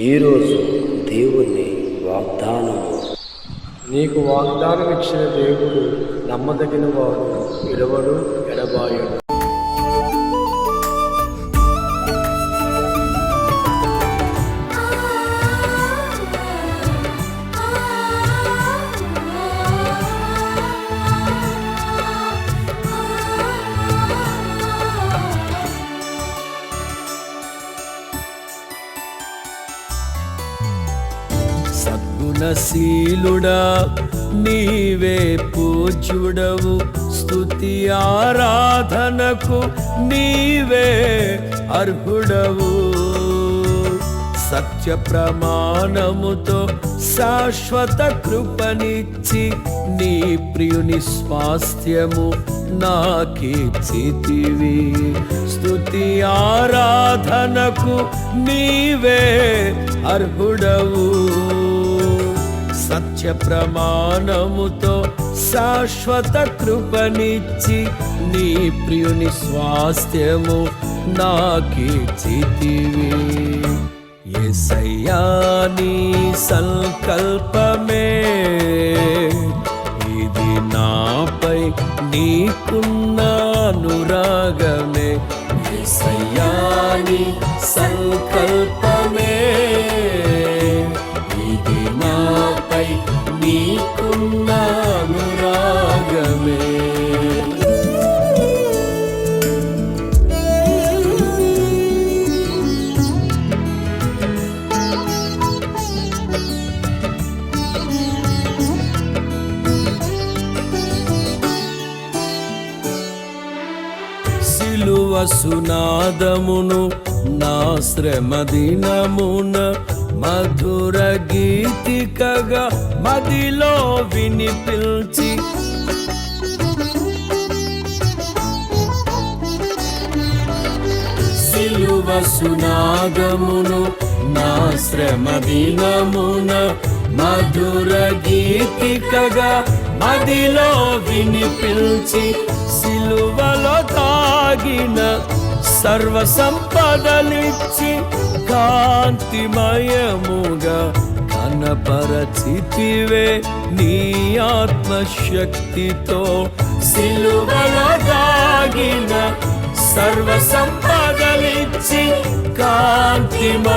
ఈరోజు దేవుని వాగ్దానము. నీకు వాగ్దానం ఇచ్చిన దేవుడు నమ్మదగిన వాడు విడవడు ఎడబాయుడు. సద్గుణశీలుడా నీవే పూజ్యుడవు. స్థుతి ఆరాధనకు నీవే అర్హుడవు. సత్య ప్రమాణముతో శాశ్వత కృపనిచ్చి నీ ప్రియుని స్వాస్థ్యము నాకిచ్చితివి. స్థుతి ఆరాధనకు నీవే అర్హుడవు. సత్య ప్రమాణముతో శాశ్వత కృపనిచ్చి నీ ప్రియుని స్వాస్థ్యము నాకిచ్చితివి. ఎసయ్యా నీ సంకల్పమే. ఇది నా నీకున్న అనురాగమే ఎసయ్యా సంకల్పమే. వసునాదమును నా శ్రమ దినమున మధుర గీతికగా మదిలో వినిపించి. సిలువ సునాదమును నా శ్రమ దినమున మధుర గీతికగా మదిలో వినిపించి. సిలువలో తాగిన సర్వ సంపదలిచ్చి కాంతిమయముగా కనపరచితివే నీ ఆత్మశక్తితో సిలువలో దాగిన సర్వ సంపదలిచ్చి కాంతిమయముగా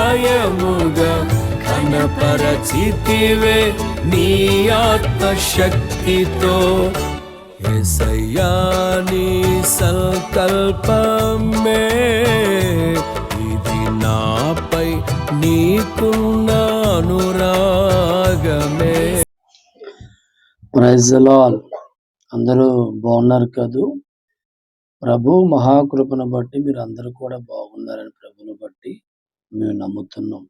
కనపరచితివే నీ ఆత్మశక్తితో ఎసయ్యా నీ సంకల్పమే ఇది నాపై నీకున్న అనురాగమే. ప్రైజ్ లాల్ అందరూ బాగున్నారు కదూ? ప్రభు మహాకృపను బట్టి మీరు అందరూ కూడా బాగున్నారని ప్రభుని బట్టి మేము నమ్ముతున్నాం.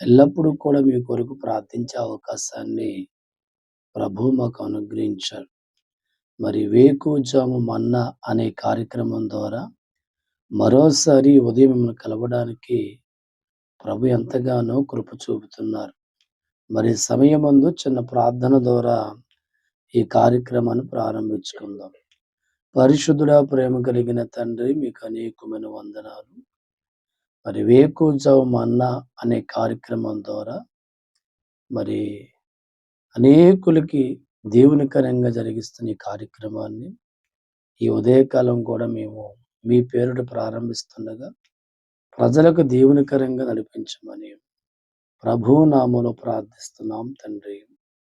ఎల్లప్పుడూ కూడా మీ కొరకు ప్రార్థించే అవకాశాన్ని ప్రభు మాకు అనుగ్రహించారు. మరి వేకుజాము మన్న అనే కార్యక్రమం ద్వారా మరోసారి ఉదయం మిమ్మల్ని కలవడానికి ప్రభు ఎంతగానో కృప చూపుతున్నారు. మరి సమయమందు చిన్న ప్రార్థన ద్వారా ఈ కార్యక్రమాన్ని ప్రారంభించుకుందాం. పరిశుద్ధుడా ప్రేమ కలిగిన తండ్రి మీకు అనేకమైన వందనాలు. మరి వేకుజావు మన్న అనే కార్యక్రమం ద్వారా మరి అనేకులకి దేవునికరంగా జరిగిస్తున్న ఈ కార్యక్రమాన్ని ఈ ఉదయకాలం కూడా మేము మీ పేరుట ప్రారంభిస్తుండగా ప్రజలకు దేవునికరంగా నడిపించమని ప్రభు నామలో ప్రార్థిస్తున్నాం తండ్రి.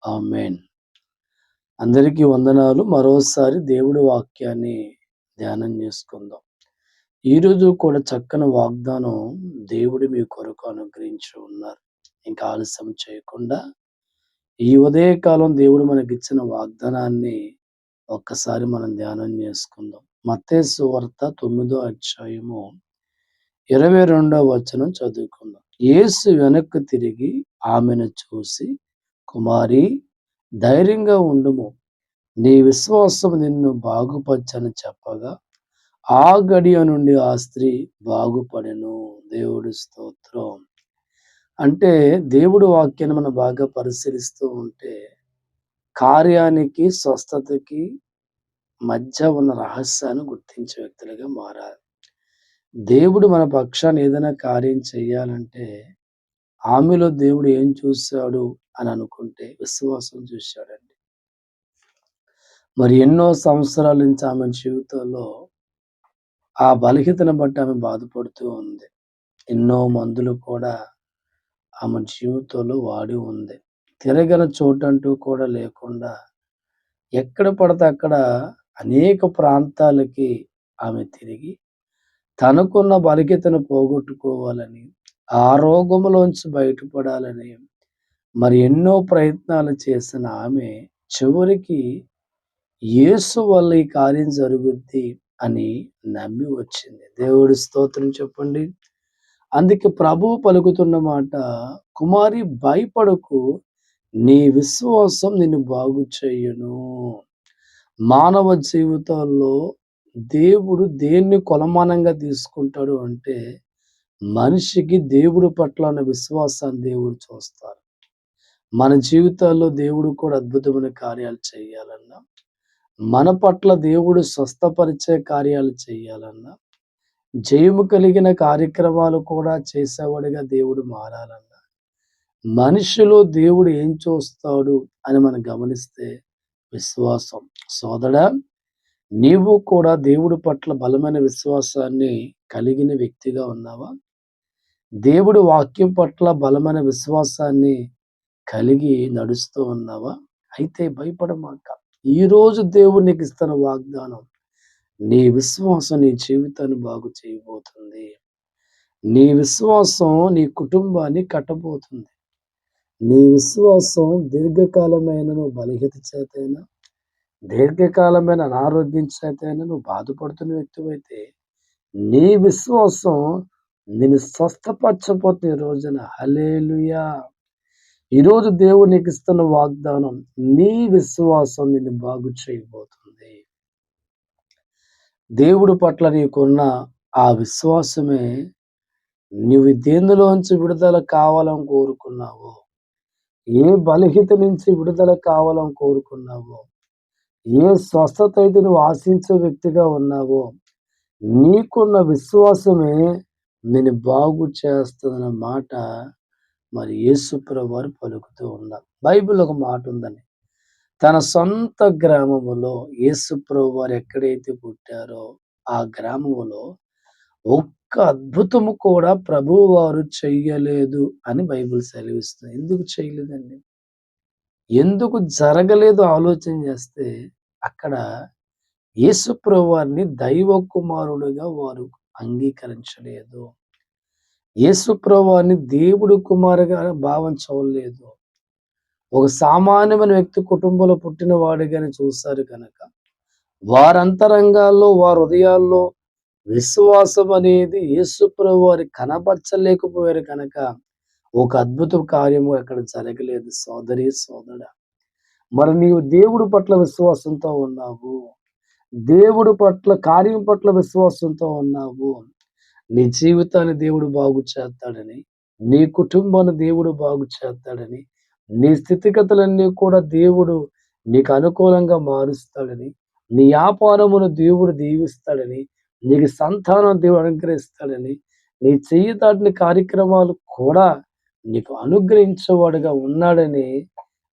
ఆమెన్. అందరికీ వందనాలు. మరోసారి దేవుడి వాక్యాన్ని ధ్యానం చేసుకుందాం. ఈరోజు కూడా చక్కని వాగ్దానం దేవుడు మీ కొరకు అనుగ్రహించి ఉన్నారు. ఇంకా ఆలస్యం చేయకుండా ఈ ఉదయకాలం దేవుడు మనకి ఇచ్చిన వాగ్దానాన్ని ఒక్కసారి మనం ధ్యానం చేసుకుందాం. మత్తేసు వార్త తొమ్మిదో అధ్యాయము ఇరవై రెండో వచనం చదువుకుందాం. యేసు వెనక్కు తిరిగి ఆమెను చూసి కుమారి ధైర్యంగా ఉండుము. నీ విశ్వాసం నిన్ను బాగుపరచని చెప్పగా ఆ గడియ నుండి ఆ స్త్రీ బాగుపడెను. దేవుడి స్తోత్రం. అంటే దేవుడు వాక్యాన్ని మనం బాగా పరిశీలిస్తూ ఉంటే కార్యానికి స్వస్థతకి మధ్య ఉన్న రహస్యాన్ని గుర్తించే వ్యక్తులుగా మారాలి దేవుడు మన పక్షాన్ని ఏదైనా కార్యం చేయాలంటే ఆమెలో దేవుడు ఏం చూశాడు అని అనుకుంటే విశ్వాసం చూశాడండి. మరి ఎన్నో సంవత్సరాల నుంచి ఆమె జీవితంలో ఆ బలహీతను బట్టి ఆమె బాధపడుతూ ఉంది. ఎన్నో మందులు కూడా ఆమె జీవితంలో వాడి ఉంది. తిరగల చోటంటూ కూడా లేకుండా ఎక్కడ పడితే అక్కడ అనేక ప్రాంతాలకి ఆమె తిరిగి తనకున్న బలికితను పోగొట్టుకోవాలని ఆ రోగంలోంచి బయటపడాలని మరి ఎన్నో ప్రయత్నాలు చేసిన ఆమె చివరికి యేసు వల్ల ఈ కార్యం జరుగుద్ది అని నమ్మి వచ్చింది. దేవుడి స్తోత్రం చెప్పండి. అందుకే ప్రభువు పలుకుతున్న మాట కుమారి భయపడకు. నీ విశ్వాసం నిన్ను బాగు చెయ్యను మానవ జీవితాల్లో దేవుడు దేన్ని కొలమానంగా తీసుకుంటాడు అంటే మనిషికి దేవుడు పట్ల ఉన్న విశ్వాసాన్ని దేవుడు చూస్తారు. మన జీవితాల్లో దేవుడు కూడా అద్భుతమైన కార్యాలు చేయాలన్నా మన పట్ల దేవుడు స్వస్థపరిచే కార్యాలు చేయాలన్నా జయము కలిగిన కార్యక్రమాలు కూడా చేసేవాడిగా దేవుడు మారాలన్న. మనుషులు దేవుడు ఏం చూస్తాడు అని మనం గమనిస్తే విశ్వాసం. సోదడ నీవు కూడా దేవుడి పట్ల బలమైన విశ్వాసాన్ని కలిగిన వ్యక్తిగా ఉన్నావా? దేవుడి వాక్యం పట్ల బలమైన విశ్వాసాన్ని కలిగి నడుస్తూ ఉన్నావా? అయితే భయపడమాక. ఈరోజు దేవుడు నీకు ఇస్తున్న వాగ్దానం నీ విశ్వాసం నీ జీవితాన్ని బాగు చేయబోతుంది. నీ విశ్వాసం నీ కుటుంబాన్ని కట్టబోతుంది. నీ విశ్వాసం దీర్ఘకాలమైన నువ్వు బలహీత చేతైనా దీర్ఘకాలమైన అనారోగ్యం చేతైనా నువ్వు బాధపడుతున్న వ్యక్తివైతే నీ విశ్వాసం నేను స్వస్థపరచబోతున్న ఈ రోజున. హలేలుయా ఈరోజు దేవుడు నీకు ఇస్తున్న వాగ్దానం నీ విశ్వాసం నిన్ను బాగు చేయబోతుంది. దేవుడి పట్ల నీకున్న ఆ విశ్వాసమే నువ్వు దేనిలోంచి విడుదల కావాలని కోరుకున్నావో ఏ బలహీత నుంచి విడుదల కావాలని కోరుకున్నావో ఏ స్వస్థత అయితే నువ్వు ఆశించే వ్యక్తిగా ఉన్నావో నీకున్న విశ్వాసమే నేను బాగు చేస్తుందన్న మాట మరి యేసుప్రభు వారు పలుకుతూ ఉన్నారు. బైబిల్ ఒక మాట ఉందని తన సొంత గ్రామములో యేసుప్రభు వారు ఎక్కడైతే పుట్టారో ఆ గ్రామములో ఒక్క అద్భుతము కూడా ప్రభువు వారు చెయ్యలేదు అని బైబిల్ సెలవిస్తుంది. ఎందుకు చేయలేదండి ఎందుకు జరగలేదు ఆలోచన చేస్తే అక్కడ యేసుప్రభు వారిని దైవ కుమారుడుగా వారు అంగీకరించలేదు. యేసుప్రభు వారిని దేవుడు కుమారుగా భావించలేదు ఒక సామాన్యమైన వ్యక్తి కుటుంబంలో పుట్టిన వాడిగానే చూస్తారు కనుక వారంతరంగాల్లో వారి హృదయాల్లో విశ్వాసం అనేది యేసుప్రభు వారి కనపరచలేకపోయారు కనుక ఒక అద్భుత కార్యము అక్కడ జరగలేదు. సోదరి సోదర మరి నీవు దేవుడు పట్ల విశ్వాసంతో ఉన్నావు. దేవుడు పట్ల కార్యం పట్ల విశ్వాసంతో ఉన్నావు. నీ జీవితాన్ని దేవుడు బాగు చేస్తాడని నీ కుటుంబాన్ని దేవుడు బాగు చేస్తాడని నీ స్థితిగతులన్నీ కూడా దేవుడు నీకు అనుకూలంగా మారుస్తాడని నీ వ్యాపారమును దేవుడు దీవిస్తాడని నీకు సంతానం దేవుడు అనుగ్రహిస్తాడని నీ చెయ్యి దాటిన కార్యక్రమాలు కూడా నీకు అనుగ్రహించేవాడుగా ఉన్నాడని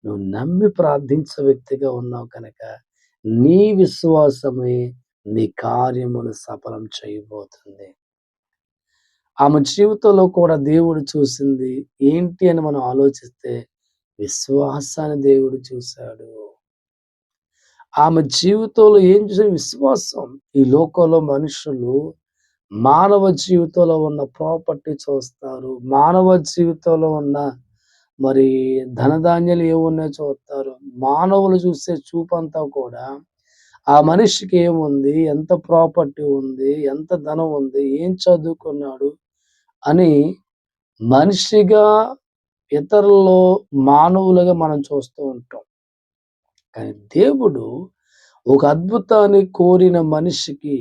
నువ్వు నమ్మి ప్రార్థించే వ్యక్తిగా ఉన్నావు కనుక నీ విశ్వాసమే నీ కార్యమును సఫలం చేయబోతుంది. ఆమె జీవితంలో కూడా దేవుడు చూసింది ఏంటి అని మనం ఆలోచిస్తే విశ్వాసాన్ని దేవుడు చూశాడు. ఆమె జీవితంలో ఏం చూసిన విశ్వాసం? ఈ లోకంలో మనుషులు మానవ జీవితంలో ఉన్న ప్రాపర్టీ చూస్తారు. మానవ జీవితంలో ఉన్న మరి ధనధాన్యాలు ఏమున్నాయో చూస్తారు. మానవులు చూసే చూపంతా కూడా ఆ మనిషికి ఏముంది? ఎంత ప్రాపర్టీ ఉంది? ఎంత ధనం ఉంది? ఏం చదువుకున్నాడు? అని మనిషిగా ఇతరుల్లో మానవులుగా మనం చూస్తూ ఉంటాం. కానీ దేవుడు ఒక అద్భుతాన్ని కోరిన మనిషికి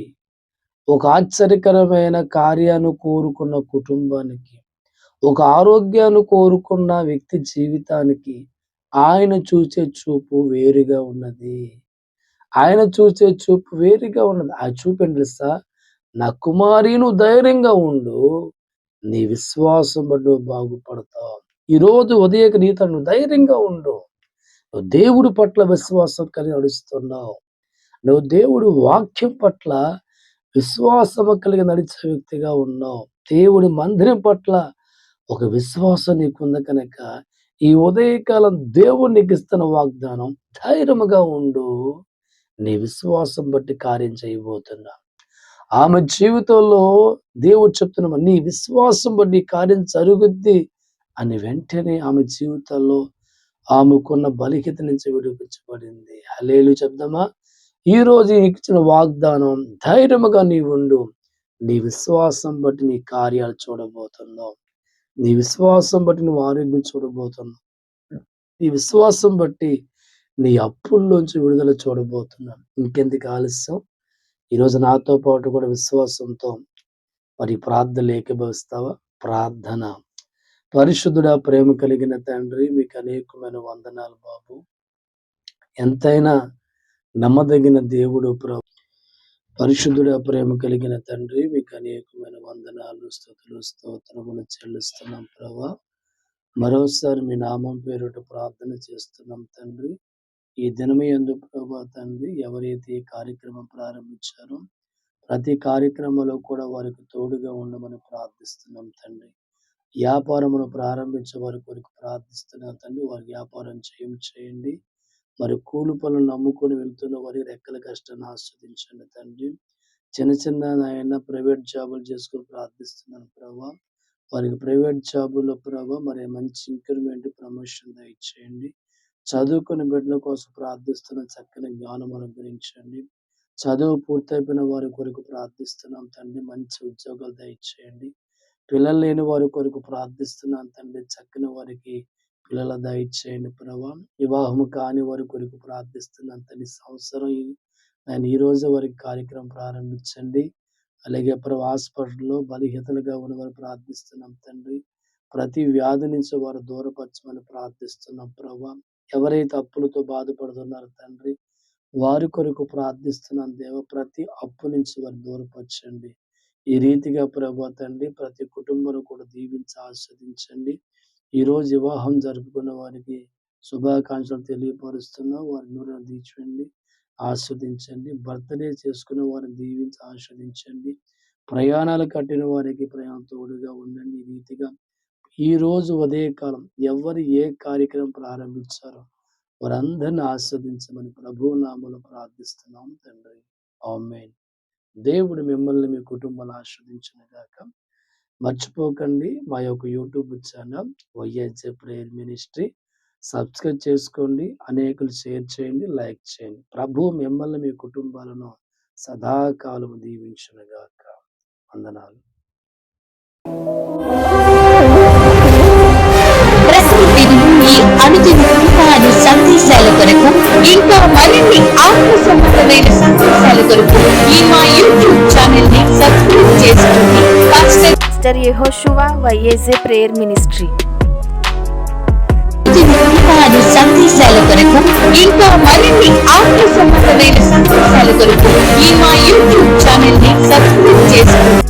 ఒక ఆశ్చర్యకరమైన కార్యాన్ని కోరుకున్న కుటుంబానికి ఒక ఆరోగ్యాన్ని కోరుకున్న వ్యక్తి జీవితానికి ఆయన చూసే చూపు వేరుగా ఉన్నది. ఆయన చూసే చూపు వేరుగా ఉన్నది. ఆ చూపు ఏంటి తెలుసా? నా కుమారి నువ్వు ధైర్యంగా ఉండు నీ విశ్వాసం బట్టి నువ్వు బాగుపడతావు. ఈరోజు ఉదయకు నీతో నువ్వు ధైర్యంగా ఉండు. నువ్వు దేవుడి పట్ల విశ్వాసం కలిగి నడుస్తున్నావు. నువ్వు దేవుడు వాక్యం పట్ల విశ్వాసము కలిగి నడిచే వ్యక్తిగా ఉన్నావు. దేవుడి మందిరం పట్ల ఒక విశ్వాసం నీకుంది కనుక ఈ ఉదయకాలం దేవుడు నీకు ఇస్తున్న వాగ్దానం ధైర్యముగా ఉండు. నీ విశ్వాసం బట్టి కార్యం చేయబోతున్నా. ఆమె జీవితంలో దేవుడు చెప్తున్నా నీ విశ్వాసం బట్టి కార్యం జరుగుద్ది. అని వెంటనే ఆమె జీవితంలో ఆమెకున్న బలిహిత నుంచి విడిపించబడింది. హలేలు చెప్దామా ఈ రోజు ఇచ్చిన వాగ్దానం ధైర్యముగా నీ ఉండు. నీ విశ్వాసం బట్టి నీ కార్యాలు చూడబోతున్నావు. నీ విశ్వాసం బట్టి నువ్వు ఆరోగ్యం చూడబోతున్నావు. నీ విశ్వాసం బట్టి నీ అప్పుల్లోంచి విడుదల చూడబోతున్నావు. ఇంకెందుకు ఆలస్యం? ఈరోజు నాతో పాటు కూడా విశ్వాసంతో మరి ప్రార్థనలు ఏకీభవిస్తావా ప్రార్థన. పరిశుద్ధుడ ప్రేమ కలిగిన తండ్రి మీకు అనేకమైన వందనాలు బాబు. ఎంతైనా నమ్మదగిన దేవుడు ప్రభు. పరిశుద్ధుడ ప్రేమ కలిగిన తండ్రి మీకు అనేకమైన వందనాలు స్థుతులు స్తోత్రములు చెల్లిస్తున్నాం ప్రభా. మరోసారి మీ నామం పేరుట ప్రార్థన చేస్తున్నాం తండ్రి. ఈ దినమే ఎందు ప్రభా తండ్రి ఎవరైతే ఈ కార్యక్రమం ప్రారంభించారో ప్రతి కార్యక్రమంలో కూడా వారికి తోడుగా ఉండమని ప్రార్థిస్తున్నాం తండ్రి. వ్యాపారమును ప్రారంభించే వారి కొరకు ప్రార్థిస్తున్నాం తండ్రి వారి వ్యాపారం చేయం చేయండి. మరి కూలి పనులు నమ్ముకొని వెళ్తున్న వారి రెక్కల కష్టాన్ని ఆస్వాదించండి తండ్రి. చిన్న చిన్న నాయన ప్రైవేట్ జాబులు చేసుకొని ప్రార్థిస్తున్నాను ప్రభా. వారికి ప్రైవేట్ జాబుల్లో ప్రభా మరి మంచి ఇంక్రిమెంట్ ప్రమోషన్ దయచేయండి. చదువుకుని బిడ్డల కోసం ప్రార్థిస్తున్న చక్కని జ్ఞానం అనుగ్రహించండి. చదువు పూర్తయిపోయిన వారి కొరకు ప్రార్థిస్తున్నాం తండ్రి. మంచి ఉద్యోగాలు దయచేయండి. పిల్లలు లేని వారి కొరకు ప్రార్థిస్తున్నాను తండ్రి. చక్కని వారికి పిల్లల దయచేయండి ప్రభా. వివాహము కాని వారి కొరకు ప్రార్థిస్తున్నాను తండ్రి. సంవత్సరం ఈ- నేను ఈ రోజు వారికి కార్యక్రమం ప్రారంభించండి. అలాగే ప్రభు హాస్పిటల్లో బలిహితలుగా ఉన్న వారు ప్రార్థిస్తున్నాం తండ్రి. ప్రతి వ్యాధి నుంచి వారు దూరపరచమని ప్రార్థిస్తున్నాం ప్రభా. ఎవరైతే అప్పులతో బాధపడుతున్నారో తండ్రి వారి కొరకు ప్రార్థిస్తున్నాం దేవ. ప్రతి అప్పు నుంచి వారు దూరపరచండి. ఈ రీతిగా ప్రభా తండ్రి ప్రతి కుటుంబం కూడా దీవించి ఆస్వాదించండి. ఈ రోజు వివాహం జరుపుకున్న వారికి శుభాకాంక్షలు తెలియపరుస్తున్నా. వారి నూనె దీచండి ఆస్వాదించండి. బర్త్డే చేసుకున్న వారిని దీవించి ఆస్వాదించండి. ప్రయాణాలు కట్టిన వారికి ప్రయాణం తోడుగా ఉండండి. ఈ రీతిగా ఈ రోజు ఉదయకాలం ఎవరు ఏ కార్యక్రమం ప్రారంభించారో వారందరిని ఆస్వాదించమని ప్రభువు నామలు ప్రార్థిస్తున్నాం తండ్రి. ఆమెన్. దేవుడు మిమ్మల్ని మీ కుటుంబాలు ఆస్వాదించిన గాక మర్చిపోకండి. మా యొక్క YouTube channel YSJ prayer ministry. Subscribe చేసుకోండి. అనేకులు షేర్ చేయండి. లైక్ చేయండి. ప్రభు మిమ్మల్ని మీ కుటుంబాలను సదాకాలం దీవించునుగాక. వందనాలు. Pastor pastor YSA prayer ministry సందేశాల కొరకు ఇంకా మరిన్ని ఆత్మ సంబంధమైన సందేశాల కొరకు ఈ మా యూట్యూబ్ ఛానల్ని సబ్స్క్రైబ్ చేసుకోండి